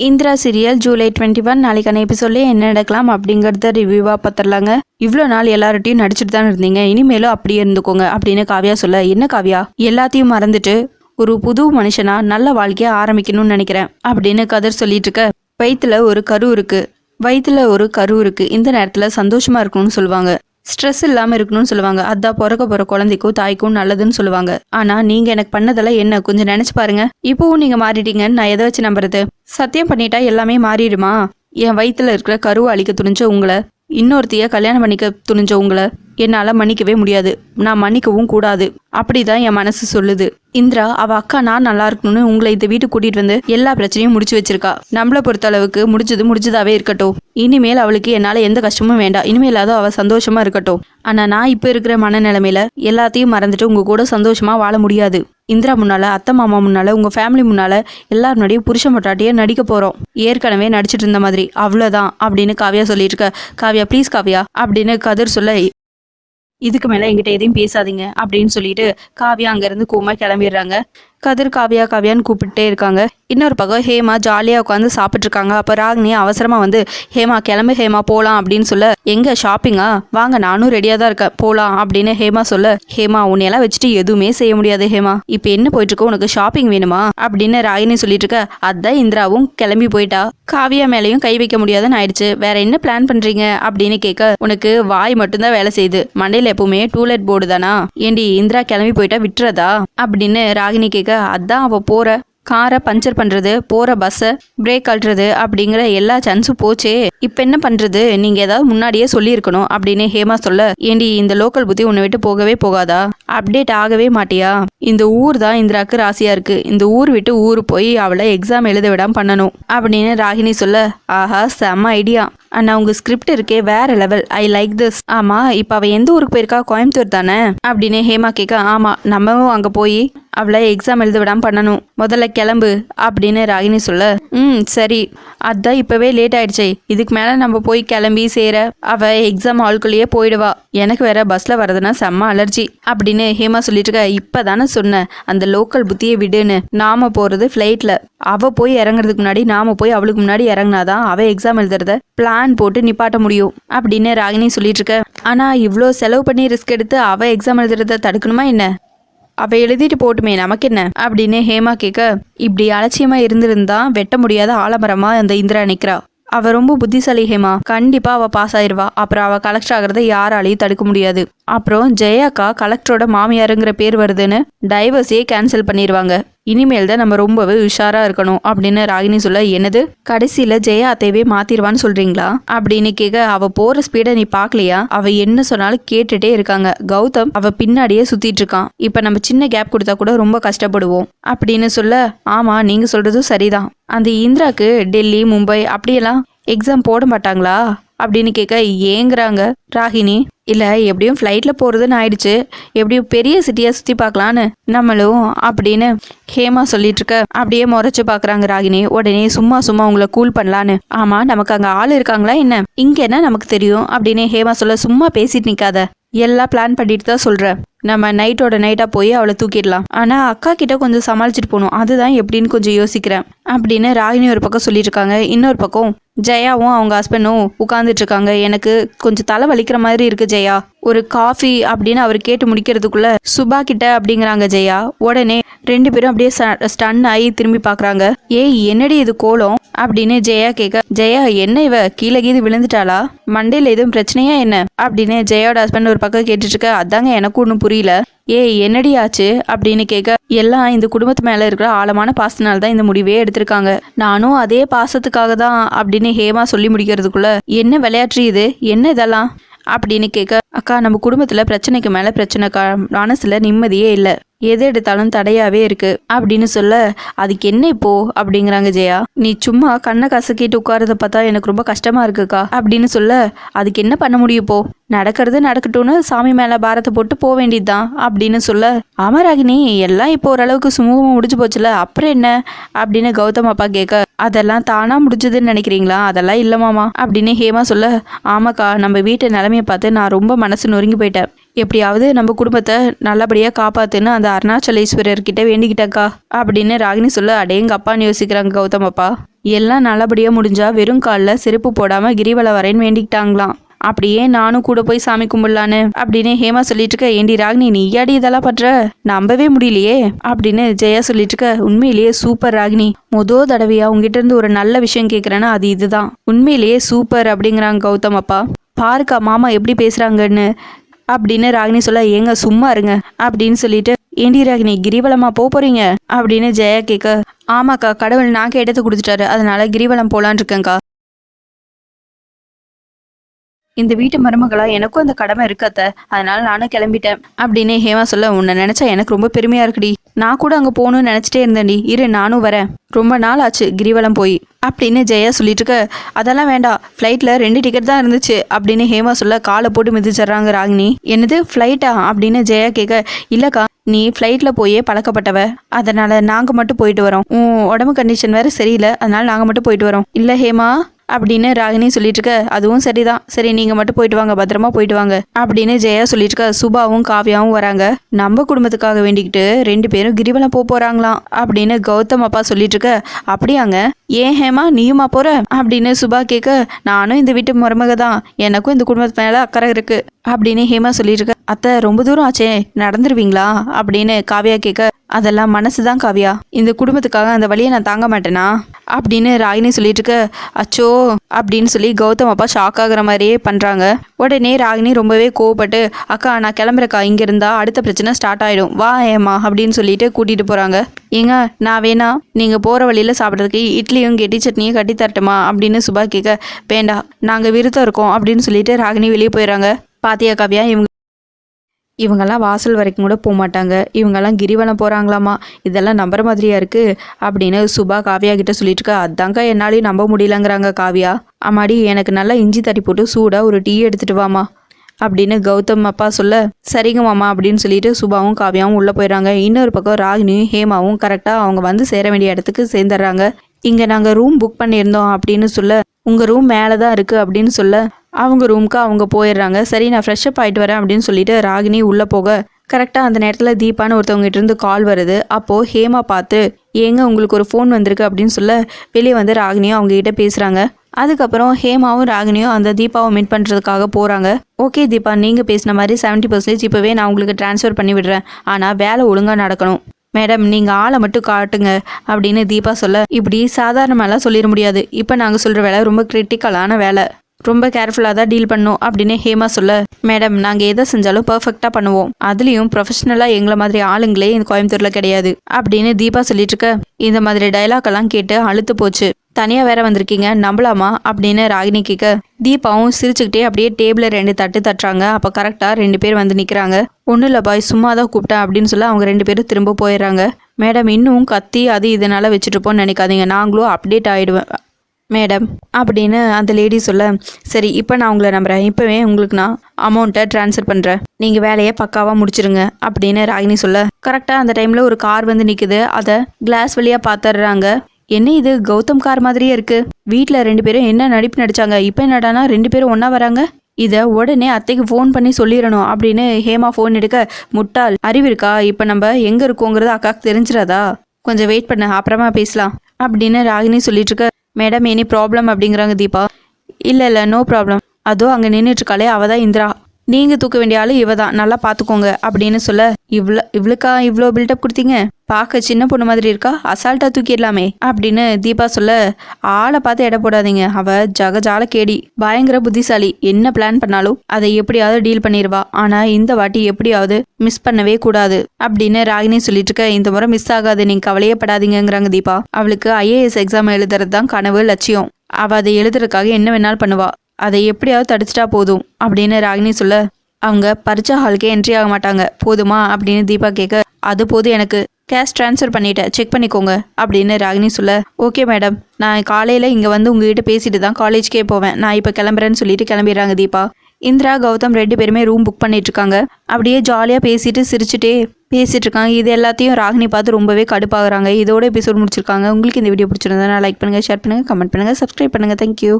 Indira serial July twenty one நாளைக்கான எபிசோட்ல என்ன நடக்கலாம் அப்படிங்கறத ரிவ்யூவா பார்த்துடலாங்க இவ்வளோ நாள் எல்லார்ட்டையும் நடிச்சிட்டு தான் இருந்தீங்க இனிமேலும் அப்படியே இருந்துக்கோங்க அப்படின்னு காவியா சொல்ல என்ன காவியா? எல்லாத்தையும் மறந்துட்டு ஒரு புது மனுஷனா நல்ல வாழ்க்கையை ஆரம்பிக்கணும்னு நினைக்கிறேன் அப்படின்னு கதர் சொல்லிட்டு இருக்க. வயிற்றுல ஒரு கரு இருக்கு. வயிற்றுல ஒரு கரு இருக்கு. இந்த நேரத்துல சந்தோஷமா இருக்கணும்னு சொல்லுவாங்க. ஸ்ட்ரெஸ் இல்லாமல் இருக்கணும்னு சொல்லுவாங்க. அதான் பிறக்க போகிற குழந்தைக்கும் தாய்க்கும் நல்லதுன்னு சொல்லுவாங்க. ஆனால் நீங்கள் எனக்கு பண்ணதெல்லாம் என்ன? கொஞ்சம் நினச்சி பாருங்க. இப்போவும் நீங்கள் மாறிட்டீங்கன்னு நான் எதை வச்சு நம்புறது? சத்தியம் பண்ணிட்டா எல்லாமே மாறிடுமா? என் வயிற்றில் இருக்கிற கருவை அழிக்க துணிஞ்ச உங்களை இன்னொருத்தைய கல்யாணம் பண்ணிக்க துணிஞ்ச உங்களை. என்னால் மன்னிக்கவே முடியாது. நான் மன்னிக்கவும் கூடாது. அப்படிதான் என் மனசு சொல்லுது. இந்திரா அவ அக்கா நான் நல்லா இருக்கணும்னு உங்களை இந்த வீட்டுக்கு கூட்டிட்டு வந்து எல்லா பிரச்சனையும் முடிச்சு வச்சிருக்கா. நம்மளை பொறுத்த அளவுக்கு முடிஞ்சது முடிஞ்சதாவே இருக்கட்டும். இனிமேல் அவளுக்கு என்னால எந்த கஷ்டமும் வேண்டாம். இனிமேலாவது அவ சந்தோஷமா இருக்கட்டும். ஆனா நான் இப்ப இருக்கிற மனநிலைமையில எல்லாத்தையும் மறந்துட்டு உங்க கூட சந்தோஷமா வாழ முடியாது. இந்திரா முன்னால அத்தை மாமா முன்னால உங்க ஃபேமிலி முன்னால எல்லார் முன்னாடியும் புருஷன் மட்டாட்டியே நடிக்க போறோம். ஏற்கனவே நடிச்சிட்டு இருந்த மாதிரி. அவ்வளவுதான் அப்படின்னு காவியா சொல்லிட்டு இருக்க. காவியா ப்ளீஸ் காவியா அப்படின்னு கதிர் சொல்ல இதுக்கு மேல எங்கிட்ட எதையும் பேசாதீங்க அப்படின்னு சொல்லிட்டு காவியா அங்கிருந்து கூமா கிளம்பிடுறாங்க. கதிர் காவியா காவியான்னு கூப்பிட்டே இருக்காங்க. இன்னொரு பக்கம் ஹேமா ஜாலியாக உட்காந்து சாப்பிட்ருக்காங்க அப்போ ராகினி அவசரமாக வந்து ஹேமா கிளம்பு ஹேமா போகலாம் அப்படின்னு சொல்ல எங்கே ஷாப்பிங்கா வாங்க நானும் ரெடியாக தான் இருக்கேன். போகலாம் அப்படின்னு ஹேமா சொல்ல ஹேமா உன்னையெல்லாம் வச்சுட்டு எதுவுமே செய்ய முடியாது ஹேமா. இப்போ என்ன போயிட்டு உனக்கு ஷாப்பிங் வேணுமா? அப்படின்னு ராகினி சொல்லிட்டு இருக்க அதான் இந்திராவும் கிளம்பி போயிட்டா. காவியா மேலேயும் கை வைக்க முடியாதுன்னு ஆயிடுச்சு. வேற என்ன பிளான் பண்றீங்க? அப்படின்னு கேட்க உனக்கு வாய் மட்டும்தான் வேலை செய்யுது. மண்டையில எப்பவுமே டூலெட் போர்டு தானா? ஏண்டி இந்திரா கிளம்பி போயிட்டா விட்டுறதா? அப்படின்னு ராகினி கேட்க அதான் அவ போற. காரை பஞ்சர் பண்ணுறது போகிற பஸ்ஸை பிரேக் அழுறது அப்படிங்கிற எல்லா சான்ஸும் போச்சே. இப்போ என்ன பண்ணுறது நீங்கள் ஏதாவது முன்னாடியே சொல்லியிருக்கணும் அப்படின்னு ஹேமா சொல்ல ஏண்டி இந்த லோக்கல் புத்தி உன்னை விட்டு போகவே போகாதா? அப்டேட் ஆகவே மாட்டியா? இந்த ஊர் தான் இந்திராக்கு ராசியா இருக்கு. இந்த ஊர் விட்டு ஊர் போய் அவளை எக்ஸாம் எழுத விடாம பண்ணணும். அப்படின்னு ராகினி சொல்ல ஆஹா செம்ம ஐடியா அண்ணா உங்க ஸ்கிரிப்ட் இருக்கே வேற லெவல் ஐ லைக் திஸ் ஆமா இப்ப அவ எந்த ஊருக்கு போயிருக்கா? கோயம்புத்தூர் தானே? அப்படின்னு ஹேமா கேட்க ஆமா நம்மவும் அங்க போய் அவளை எக்ஸாம் எழுத விடாம பண்ணணும். முதல்ல கிளம்பு. அப்படின்னு ராகினி சொல்ல ம் சரி. அதான் இப்பவே லேட் ஆயிடுச்சே. இதுக்கு மேல நம்ம போய் கிளம்பி சேர அவ எக்ஸாம் ஹால்குள்ளேயே போயிடுவா. எனக்கு வேற பஸ்ல வரதுன்னா செம்ம அலர்ஜி அப்படின்னு ஹேமா சொல்லிட்டு இருக்க இப்பதானே சொன்னேன் அந்த லோக்கல் புத்தியை விடுன்னு. நாம போகிறது ஃப்ளைட்டில் அவள் போய் இறங்குறதுக்கு முன்னாடி நாம போய் அவளுக்கு முன்னாடி இறங்குனாதான் அவள் எக்ஸாம் எழுதுறத பிளான் போட்டு நிப்பாட்ட முடியும் அப்படின்னு ராகினி சொல்லிட்டு இருக்க. ஆனால் இவ்வளோ செலவு பண்ணி ரிஸ்க் எடுத்து அவள் எக்ஸாம் எழுதுறத தடுக்கணுமா என்ன? அவ எழுதிட்டு போட்டுமே நமக்கு என்ன? அப்படின்னு ஹேமா கேட்க இப்படி அலட்சியமா இருந்திருந்தா வெட்ட முடியாத ஆலமரமா அந்த இந்திரா நிக்கிறா. அவ ரொம்ப புத்திசாலி ஹேமா. கண்டிப்பா அவ பாஸ் ஆயிருவா. அப்புறம் அவ கலெக்டர் ஆகிறத யாராலையும் தடுக்க முடியாது. அப்புறம் ஜெயாக்கா கலெக்டரோட மாமியாருங்கிற பேர் வருதுன்னு டைவர்ஸையே கேன்சல் பண்ணிடுவாங்க இனிமேல் தான் நம்ம ரொம்பவே உஷாரா இருக்கணும் அப்படின்னு ராகினி சொல்ல என்னது? கடைசியில ஜெயா அத்தையவே மாத்திருவான்னு சொல்றீங்களா? அப்படின்னு கேட்க அவ போற ஸ்பீடை நீ பாக்கலையா? அவ என்ன சொன்னாலும் கேட்டுட்டே இருக்காங்க. கௌதம் அவ பின்னாடியே சுத்திட்டு இருக்கான். இப்ப நம்ம சின்ன கேப் கொடுத்தா கூட ரொம்ப கஷ்டப்படுவோம். அப்படின்னு சொல்ல ஆமா நீங்க சொல்றதும் சரிதான். அந்த இந்திராக்கு டெல்லி மும்பை அப்படியெல்லாம் எக்ஸாம் போட மாட்டாங்களா? அப்படின்னு கேட்க ஏங்குறாங்க ராகினி. இல்லை எப்படியும் ஃப்ளைட்டில் போகிறதுன்னு ஆயிடுச்சு. எப்படியும் பெரிய சிட்டியாக சுற்றி பார்க்கலான்னு. நம்மளும் அப்படின்னு ஹேமா சொல்லிட்டு இருக்க. அப்படியே முறைச்சு பார்க்குறாங்க ராகினி. உடனே சும்மா சும்மா உங்களை கூல் பண்ணலான்னு. ஆமாம் நமக்கு அங்கே ஆள் இருக்காங்களா என்ன? இங்கே என்ன நமக்கு தெரியும்? அப்படின்னு ஹேமா சொல்ல சும்மா பேசிட்டு நிற்காத எல்லாம் பிளான் பண்ணிட்டு தான் சொல்கிறேன் நம்ம நைட்டோட நைட்டாக போய் அவளை தூக்கிடலாம். ஆனால் அக்கா கிட்ட கொஞ்சம் சமாளிச்சுட்டு போகணும். அதுதான் எப்படின்னு கொஞ்சம் யோசிக்கிறேன். அப்படின்னு ராகினி ஒரு பக்கம் சொல்லிட்டு இருக்காங்க இன்னொரு பக்கம் ஜெயாவும் அவங்க ஹஸ்பண்டும் உட்காந்துட்டு இருக்காங்க எனக்கு கொஞ்சம் தலை வலிக்கிற மாதிரி இருக்கு ஜெயா. ஒரு காஃபி அப்படின்னு அவர் கேட்டு முடிக்கிறதுக்குள்ள சுபா கிட்ட அப்படிங்கிறாங்க ஜெயா. உடனே ரெண்டு பேரும் அப்படியே ஸ்டன் ஆகி திரும்பி பாக்குறாங்க ஏய் என்னடி இது கோலம்? அப்படின்னு ஜெயா கேட்க ஜெயா என்ன இவ? கீழே கீது விழுந்துட்டாளா? மண்டையில எதுவும் பிரச்சனையா என்ன? அப்படின்னு ஜெயாவோட ஹஸ்பண்ட் ஒரு பக்கம் கேட்டுட்டு இருக்க அதாங்க எனக்கு ஒன்றும் புரியல. ஏய் என்னடி ஆச்சு? அப்படின்னு கேட்க எல்லாம் இந்த குடும்பத்து மேல இருக்கிற ஆழமான பாசத்தினால தான் இந்த முடிவே எடுத்திருக்காங்க. நானும் அதே பாசத்துக்காக தான் அப்படின்னு ஹேமா சொல்லி முடிக்கிறதுக்குள்ள என்ன விளையாட்டு இது? என்ன இதெல்லாம்? அப்படின்னு கேட்க அக்கா நம்ம குடும்பத்துல பிரச்சனைக்கு மேல பிரச்சனைக்கா மனசுல நிம்மதியே இல்லை. எது எடுத்தாலும் தடையாவே இருக்கு. அப்படின்னு சொல்ல அதுக்கு என்ன இப்போ? அப்படிங்கிறாங்க ஜெயா. நீ சும்மா கண்ணை கசக்கிட்டு உட்காரத பார்த்தா எனக்கு ரொம்ப கஷ்டமா இருக்குக்கா. அப்படின்னு சொல்ல அதுக்கு என்ன பண்ண முடியும் இப்போ? நடக்கிறது நடக்கட்டும்னு சாமி மேலே பாரத்தை போட்டு போக வேண்டியதுதான் அப்படின்னு சொல்ல அமராகினி எல்லாம் இப்போ ஓரளவுக்கு சுமூகமாக முடிஞ்சு போச்சுல அப்புறம் என்ன? அப்படின்னு கௌதம் அப்பா கேட்க அதெல்லாம் தானாக முடிஞ்சதுன்னு நினைக்கிறீங்களா? அதெல்லாம் இல்லைமாமா அப்படின்னு ஹேமா சொல்ல ஆமாக்கா நம்ம வீட்டு நிலமையை பார்த்து நான் ரொம்ப மனசு நொறுங்கி போயிட்டேன். எப்படியாவது நம்ம குடும்பத்தை நல்லபடியாக காப்பாத்துன்னு அந்த அருணாச்சலேஸ்வரர் கிட்ட வேண்டிக்கிட்டக்கா அப்படின்னு ராகினி சொல்ல அடையங்க அப்பான்னு யோசிக்கிறாங்க கௌதம் அப்பா. எல்லாம் நல்லபடியாக முடிஞ்சா வெறும் காலில் செருப்பு போடாமல் கிரிவலம் வரேன்னு வேண்டிக்கிட்டாங்களாம். அப்படியே நானும் கூட போய் சாமி கும்பிடலான்னு. அப்படின்னு ஹேமா சொல்லிட்டு இருக்க ஏண்டி ராகினி நீ ஏடி இதெல்லாம் பண்ற? நம்பவே முடியலையே. அப்படின்னு ஜெயா சொல்லிட்டு இருக்க உண்மையிலேயே சூப்பர் ராகினி. மொதோ தடவையா உங்ககிட்ட இருந்து ஒரு நல்ல விஷயம் கேட்குறேன்னா அது இதுதான். உண்மையிலேயே சூப்பர் அப்படிங்கிறாங்க கௌதம் அப்பா. பாருக்கா மாமா எப்படி பேசுறாங்கன்னு. அப்படின்னு ராகினி சொல்ல ஏங்க சும்மா இருங்க. அப்படின்னு சொல்லிட்டு ஏண்டி ராகினி கிரிவலமா போக போறீங்க? அப்படின்னு ஜெயா கேட்க ஆமாக்கா கடவுள் நான் கேட்டது கொடுத்துட்டாரு. அதனால கிரிவலம் போலான் இருக்கேன்க்கா. இந்த வீட்டு மருமகளா? எனக்கும் அந்த கடமை இருக்காத்த அதனால நானும் கிளம்பிட்டேன். அப்படின்னு ஹேமா சொல்ல உன்னை நினைச்சா எனக்கு ரொம்ப பெருமையா இருக்குடி. நான் கூட அங்க போகணும்னு நினைச்சிட்டே இருந்தேன்டி. இரு நானும் வரேன். ரொம்ப நாள் ஆச்சு கிரிவலம் போய். அப்படின்னு ஜெயா சொல்லிட்டு இருக்க அதெல்லாம் வேண்டாம். ஃப்ளைட்டில் ரெண்டு டிக்கெட் தான் இருந்துச்சு. அப்படின்னு ஹேமா சொல்ல காலை போட்டு மிதிச்சிடுறாங்க ராகினி. என்னது? ஃப்ளைட்டா அப்படின்னு ஜெயா கேட்க இல்லைக்கா நீ ஃப்ளைட்டில் போயே பழக்கப்பட்டவ. அதனால நாங்கள் மட்டும் போயிட்டு வரோம். உன் உடம்பு கண்டிஷன் வேற சரியில்லை. அதனால நாங்கள் மட்டும் போயிட்டு வரோம். இல்லை ஹேமா. அப்படின்னு ராகினி சொல்லிட்டு இருக்க அதுவும் சரிதான். சரி நீங்க மட்டும் போயிட்டு வாங்க பத்திரமா போயிட்டு வாங்க அப்படின்னு ஜெயா சொல்லிட்டு இருக்க சுபாவும் காவ்யாவும் வராங்க. நம்ம குடும்பத்துக்காக வேண்டிக்கிட்டு ரெண்டு பேரும் கிரிவலம் போக போறாங்களாம் அப்படின்னு கௌதம் அப்பா சொல்லிட்டு இருக்க அப்படியாங்க. ஏன் ஹேமா நீயுமா போற? அப்படின்னு சுபா கேட்க நானும் இந்த வீட்டு மருமக தான் எனக்கும் இந்த குடும்பத்து மேல அக்கறை இருக்கு. அப்படின்னு ஹேமா சொல்லிட்டு அத்தை ரொம்ப தூரம் ஆச்சே. நடந்துருவீங்களா? அப்படின்னு காவியா கேட்க. அதெல்லாம் மனசு தான் காவியா. இந்த குடும்பத்துக்காக அந்த வழியை நான் தாங்க மாட்டேனா? அப்படின்னு ராகினி சொல்லிட்டு இருக்க. அச்சோ அப்படின்னு சொல்லி கௌதம் அப்பா ஷாக் ஆகுற மாதிரியே பண்ணுறாங்க உடனே ராகினி ரொம்பவே கோவப்பட்டு அக்கா நான் கிளம்புறக்கா இங்கே இருந்தா அடுத்த பிரச்சனை ஸ்டார்ட் ஆகிடும் வா ஏமா அப்படின்னு சொல்லிட்டு கூட்டிகிட்டு போகிறாங்க ஏங்க நான் வேணா நீங்கள் போகிற வழியில் சாப்பிட்றதுக்கு இட்லியும் கெட்டி சட்னியும் கட்டி தரட்டுமா? அப்படின்னு சுபா கேட்க. வேண்டாம் நாங்கள் விருத்தம் இருக்கோம் அப்படின்னு சொல்லிட்டு ராகினி வெளியே போயிடறாங்க. பாத்தியா காவியா இவங்க இவங்கெல்லாம் வாசல் வரைக்கும் கூட போக மாட்டாங்க இவங்கெல்லாம் கிரிவலம் போகிறாங்களாமா இதெல்லாம் நம்புற மாதிரியா இருக்கு? அப்படின்னு சுபா காவியா கிட்ட சொல்லிட்டு இருக்கா அதாங்க என்னாலையும் நம்ப முடியலங்கிறாங்க காவியா. அம்மாடி எனக்கு நல்லா இஞ்சி தட்டி போட்டு சூடாக ஒரு டீ எடுத்துட்டு வாமா அப்படின்னு கௌதம் அப்பா சொல்ல சரிங்க மாமா அப்படின்னு சொல்லிட்டு சுபாவும் காவியாவும் உள்ளே போயிடுறாங்க. இன்னொரு பக்கம் ராகினியும் ஹேமாவும் கரெக்டாக அவங்க வந்து சேர வேண்டிய இடத்துக்கு சேர்ந்துடுறாங்க. இங்கே நாங்கள் ரூம் புக் பண்ணியிருந்தோம் அப்படின்னு சொல்ல உங்கள் ரூம் மேலே தான் இருக்குது அப்படின்னு சொல்ல அவங்க ரூமுக்கு அவங்க போயிடுறாங்க. சரி நான் ஃப்ரெஷ் அப் ஆகிட்டு வரேன் அப்படின்னு சொல்லிட்டு ராகினி உள்ளே போக. கரெக்டாக அந்த நேரத்தில் தீபான்னு ஒருத்தவங்ககிட்ட இருந்து கால் வருது. அப்போது ஹேமா பார்த்து ஏங்க உங்களுக்கு ஒரு ஃபோன் வந்திருக்கு அப்படின்னு சொல்ல வெளியே வந்து ராகினியும் அவங்ககிட்ட பேசுகிறாங்க அதுக்கப்புறம் ஹேமாவும் ராகினியும் அந்த தீபாவை மீட் பண்ணுறதுக்காக போகிறாங்க ஓகே தீபா நீங்கள் பேசின மாதிரி செவன்ட்டி பர்சன்டேஜ் இப்போவே நான் உங்களுக்கு ட்ரான்ஸ்ஃபர் பண்ணி விடுறேன். ஆனால் வேலை ஒழுங்காக நடக்கணும். மேடம் நீங்கள் ஆளை மட்டும் காட்டுங்க அப்படின்னு தீபா சொல்ல. இப்படி சாதாரணமாலாம் சொல்லிட முடியாது. இப்போ நாங்கள் சொல்கிற வேலை ரொம்ப கிரிட்டிக்கலான வேலை. ரொம்ப கேர்ஃபுல்லாக தான் டீல் பண்ணும் அப்படின்னு ஹேமா சொல்ல மேடம் நாங்கள் எதை செஞ்சாலும் பர்ஃபெக்டாக பண்ணுவோம். அதுலேயும் ப்ரொஃபஷனலாக எங்களை மாதிரி ஆளுங்களே இந்த கோயம்புத்தூரில் கிடையாது அப்படின்னு தீபா சொல்லிட்டு இருக்க. இந்த மாதிரி டைலாக் எல்லாம் கேட்டு அழுத்து போச்சு. தனியாக வேற வந்திருக்கீங்க நம்பலாமா? அப்படின்னு ராகினி கேட்க. தீபாவும் சிரிச்சுக்கிட்டே அப்படியே டேபிளில் ரெண்டு தட்டு தட்டுறாங்க. அப்போ கரெக்டாக ரெண்டு பேர் வந்து நிற்கிறாங்க ஒன்றும் இல்லை பாய் சும்மா தான் கூப்பிட்டேன் அப்படின்னு சொல்ல அவங்க ரெண்டு பேரும் திரும்ப போயிடுறாங்க. மேடம் இன்னும் கத்தி அது இதனால வச்சுட்டுப்போன்னு நினைக்காதீங்க. நாங்களும் அப்டேட் ஆகிடுவேன் மேடம் அப்படின்னு அந்த லேடி சொல்ல சரி இப்போ நான் உங்களை நம்புகிறேன் இப்போவே உங்களுக்கு நான் அமௌண்ட்டை ட்ரான்ஸ்ஃபர் பண்ணுறேன் நீங்கள் வேலையை பக்காவாக முடிச்சிருங்க அப்படின்னு ராகினி சொல்ல. கரெக்டாக அந்த டைமில் ஒரு கார் வந்து நிற்குது அதை கிளாஸ் வழியாக பார்த்துடுறாங்க என்ன இது? கௌதம் கார் மாதிரியே இருக்குது வீட்டில் ரெண்டு பேரும் என்ன நடிப்பு நடித்தாங்க இப்போ என்னடானா ரெண்டு பேரும் ஒன்றா வராங்க. இதை உடனே அத்தைக்கு ஃபோன் பண்ணி சொல்லிடணும் அப்படின்னு ஹேமா ஃபோன் எடுக்க முட்டாள் அறிவு இருக்கா? இப்போ நம்ம எங்கே இருக்கோங்கிறது அக்காவுக்கு தெரிஞ்சிடாதா கொஞ்சம் வெயிட் பண்ண அப்புறமா பேசலாம் அப்படின்னு ராகினி சொல்லிட்டு இருக்க. மேடம் எனி ப்ராப்ளம் அப்படிங்கிறாங்க தீபா. இல்லை இல்லை நோ ப்ராப்ளம் அதோ அங்கே நின்றுட்டுருக்காளே அவள் தான் இந்திரா. நீங்கள் தூக்க வேண்டிய ஆளு இவ தான் நல்லா பார்த்துக்கோங்க அப்படின்னு சொல்ல இவ்வளோ இவ்வளோக்கா இவ்வளோ பில்டப் கொடுத்தீங்க? பார்க்க சின்ன பொண்ணு மாதிரி இருக்கா? அசால்ட்டாக தூக்கிடலாமே. அப்படின்னு தீபா சொல்ல ஆளை பார்த்து எடை போடாதீங்க. அவ ஜகஜால கேடி. பயங்கர புத்திசாலி. என்ன பிளான் பண்ணாலும் அதை எப்படியாவது டீல் பண்ணிடுவா. ஆனால் இந்த வாட்டி எப்படியாவது மிஸ் பண்ணவே கூடாது. அப்படின்னு ராகினி சொல்லிட்டு இருக்க இந்த முறை மிஸ் ஆகாது. நீங்க கவலையே படாதீங்கங்கிறாங்க தீபா. அவளுக்கு ஐஏஎஸ் எக்ஸாம் எழுதுறது தான் கனவு லட்சியம். அவ அதை எழுதுறதுக்காக என்ன வேணாலும் பண்ணுவா. அதை எப்படியாவது தடிச்சிட்டா போதும் அப்படின்னு ராகினி சொல்ல அவங்க பரிச்சா ஹாலுக்கே என்ட்ரி ஆக மாட்டாங்க. போதுமா? அப்படின்னு தீபா கேட்க அது போதும் எனக்கு. கேஷ் ட்ரான்ஸ்ஃபர் பண்ணிட்டேன். செக் பண்ணிக்கோங்க. அப்படின்னு ராகினி சொல்ல ஓகே மேடம் நான் காலையில் இங்கே வந்து உங்ககிட்ட பேசிட்டு தான் காலேஜ்க்கே போவேன். நான் இப்போ கிளம்புறேன்னு சொல்லிட்டு கிளம்பிடுறாங்க தீபா. இந்திரா கௌதம் ரெண்டு பேருமே ரூம் புக் பண்ணிட்டு இருக்காங்க அப்படியே ஜாலியாக பேசிட்டு சிரிச்சுட்டே பேசிட்டு இருக்காங்க. இது எல்லாத்தையும் ராகினி பார்த்து ரொம்பவே கடுப்பாகிறாங்க. இதோட எபிசோட் முடிச்சிருக்காங்க. உங்களுக்கு இந்த வீடியோ பிடிச்சிருந்தா லைக் பண்ணுங்கள் ஷேர் பண்ணுங்கள் கமெண்ட் பண்ணுங்கள் சப்ஸ்கிரைப் பண்ணுங்கள் தேங்க்யூ